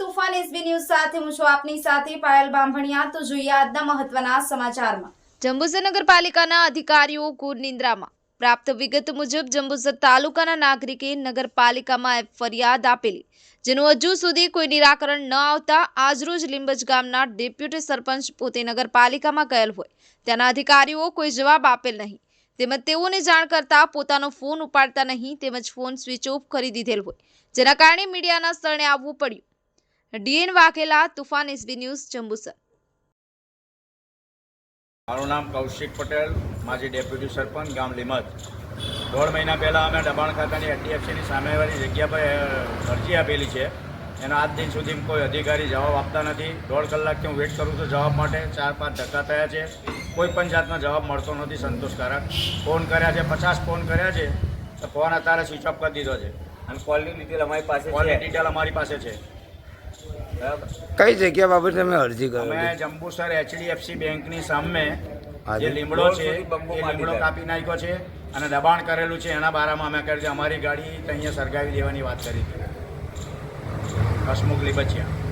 તુફાન SB news સાથે હું છું આપની સાથે પાયલ બાંભણિયા. તો જોઈએ આજના મહત્વના સમાચારમાં. જંબુસર નગરપાલિકાના અધિકારીઓ ઘોર નિંદ્રામાં પ્રાપ્ત વિગત મુજબ જંબુસર તાલુકાના નાગરિકે નગરપાલિકામાં ફરિયાદ આપેલી, જેનું હજુ સુધી કોઈ નિરાકરણ ન આવતા આજરોજ લીંબજ ગામના ડેપ્યુટી સરપંચ પોતે નગરપાલિકામાં ગયેલ હોય. ત્યાંના અધિકારીઓ કોઈ જવાબ આપેલ નહીં. તેમજ તેઓને જાણ કરતા પોતાનો ફોન ઉપાડતા નહીં તેમજ ફોન સ્વિચ ઓફ કરી દીધેલ હોય. જેના કારણે મીડિયાના સ્થળે આવવું પડ્યું. DN Vaghela, Toofan SB news, Jambusar. મારું નામ કૌશિક પટેલ, માજી ડેપ્યુટી સરપંચ, ગામ લીમત. દોઢ મહિના પહેલાં અમે દબાણ ખાતાની એચડીએફસીની સામેવાળી જગ્યા પર અરજી આપેલી છે. એનો આજ દિન સુધી કોઈ અધિકારી જવાબ આપતા નથી. દોઢ કલાકથી હું વેઇટ કરું છું જવાબ માટે. ચાર પાંચ ધક્કા થયા છે. કોઈ પણ જાતનો જવાબ મળતો નથી સંતોષકારક. ફોન કર્યા છે પચાસ ફોન કર્યા છે તો ફોન અત્યારે સ્વિચ ઓફ કરી દીધો છે. અને કોલની ડિટેલ અમારી પાસે કોલની ડિટેલ અમારી પાસે છે. બરાબર? કઈ જગ્યા બાબતે તમે અરજી અમે કરેલી જંબુસર એચડીએફસી બેંકની સામે જે લીમડો છે એ લીમડો કાપી નાખ્યો છે અને દબાણ કરેલું છે એના બારામાં અમે કર્યું છે અમારી ગાડી તો અહીંયા સળગાવી દેવાની વાત કરી. હતી હસમુખ લીબચિયા